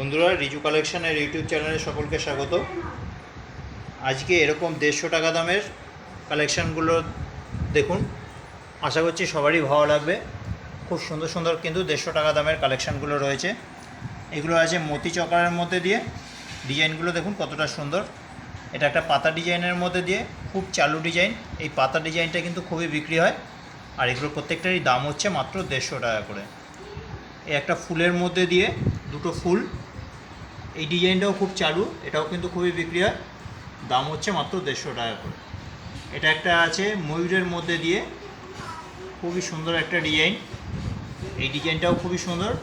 বন্ধুরা, রিজু কালেকশনের ইউটিউব চ্যানেলে সকলকে স্বাগত। আজকে এরকম দেড়শো টাকা দামের কালেকশানগুলো দেখুন। আশা করছি সবারই ভালো লাগবে। খুব সুন্দর সুন্দর কিন্তু দেড়শো টাকা দামের কালেকশানগুলো রয়েছে। এগুলো আছে মতি চকারের মধ্যে দিয়ে। ডিজাইনগুলো দেখুন কতটা সুন্দর। এটা একটা পাতা ডিজাইনের মধ্যে দিয়ে খুব চালু ডিজাইন। এই পাতা ডিজাইনটা কিন্তু খুবই বিক্রি হয়। আর এগুলো প্রত্যেকটারই দাম হচ্ছে মাত্র দেড়শো টাকা করে। এই একটা ফুলের মধ্যে দিয়ে দুটো ফুল। এই ডিজাইনটাও খুব চালু, এটাও কিন্তু খুবই বিক্রি হয়। দাম হচ্ছে মাত্র দেড়শো টাকা করে। এটা একটা আছে ময়ূরের মধ্যে দিয়ে। খুবই সুন্দর একটা ডিজাইন। এই ডিজাইনটাও খুবই সুন্দর।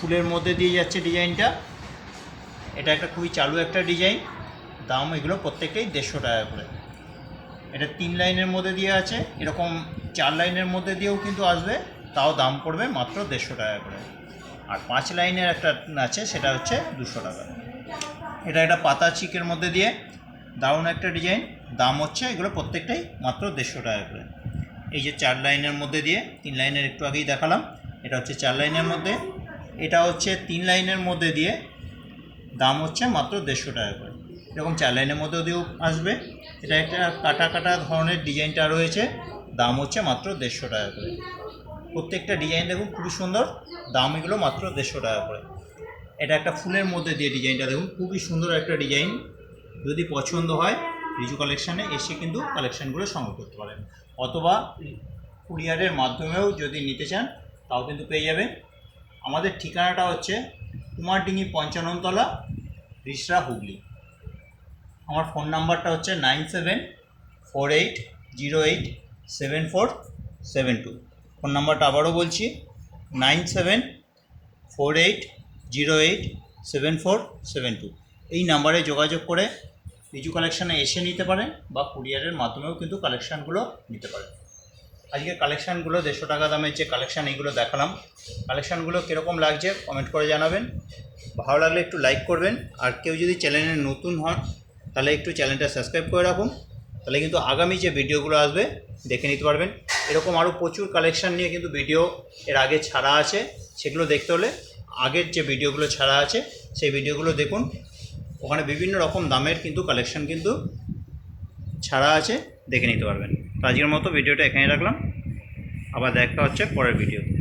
ফুলের মধ্যে দিয়ে যাচ্ছে ডিজাইনটা। এটা একটা খুবই চালু একটা ডিজাইন। দাম এগুলো প্রত্যেকটাই দেড়শো টাকা করে। এটা তিন লাইনের মধ্যে দিয়ে আছে। এরকম চার লাইনের মধ্যে দিয়েও কিন্তু আসবে। তাও দাম পড়বে মাত্র দেড়শো টাকা করে। আর পাঁচ লাইনের একটা আছে, সেটা হচ্ছে দুশো টাকা। এটা একটা পাতা চিকের মধ্যে দিয়ে দারুণ একটা ডিজাইন। দাম হচ্ছে এগুলো প্রত্যেকটাই মাত্র দেড়শো টাকা করে। এই যে চার লাইনের মধ্যে দিয়ে, তিন লাইনের একটু আগেই দেখালাম, এটা হচ্ছে চার লাইনের মধ্যে। এটা হচ্ছে তিন লাইনের মধ্যে দিয়ে দাম হচ্ছে মাত্র দেড়শো টাকা করে। এরকম চার লাইনের মধ্যে দিয়েও আসবে। এটা একটা কাটা কাটা ধরনের ডিজাইনটা রয়েছে। দাম হচ্ছে মাত্র দেড়শো টাকা করে। প্রত্যেকটা ডিজাইন দেখুন, খুবই সুন্দর। দাম এগুলো মাত্র দেড়শো টাকা করে। এটা একটা ফুলের মধ্যে দিয়ে ডিজাইনটা দেখুন, খুবই সুন্দর একটা ডিজাইন যদি পছন্দ হয়, রিজু কালেকশানে এসে কিন্তু কালেকশানগুলো সংগ্রহ করতে পারেন। অথবা কুরিয়ারের মাধ্যমেও যদি নিতে চান, তাও কিন্তু পেয়ে যাবেন। আমাদের ঠিকানাটা হচ্ছে কুমারডিঙি পঞ্চাননতলা, রিসরা হুগলি। আমার ফোন নাম্বারটা হচ্ছে nine seven four eight zero eight seven four seven two. Phone নাম্বারটা আবারও বলছি, nine seven four eight zero eight seven four seven two. এই নাম্বারে যোগাযোগ করে রিজু কালেকশানে এসে নিতে পারেন বা কুরিয়ারের মাধ্যমেও কিন্তু কালেকশানগুলো নিতে পারেন। আজকে কালেকশানগুলো দেড়শো টাকা দামের যে কালেকশান এইগুলো দেখালাম, কালেকশানগুলো কীরকম লাগছে কমেন্ট করে জানাবেন। ভালো লাগলে একটু লাইক করবেন, আর কেউ যদি চ্যানেলে নতুন হন, তাহলে একটু চ্যানেলটা সাবস্ক্রাইব করে রাখুন, তাহলে কিন্তু আগামী যে ভিডিওগুলো আসবে, দেখে নিতে পারবেন। এরকম আরও প্রচুর কালেকশান নিয়ে কিন্তু ভিডিও এর আগে ছাড়া আছে। সেগুলো দেখতে হলে আগের যে ভিডিওগুলো ছাড়া আছে, সেই ভিডিওগুলো দেখুন। ওখানে বিভিন্ন রকম দামের কিন্তু কালেকশান কিন্তু ছাড়া আছে, দেখে নিতে পারবেন। তো আজকের মতো ভিডিওটা এখানে রাখলাম। আবার দেখা হচ্ছে পরের ভিডিওতে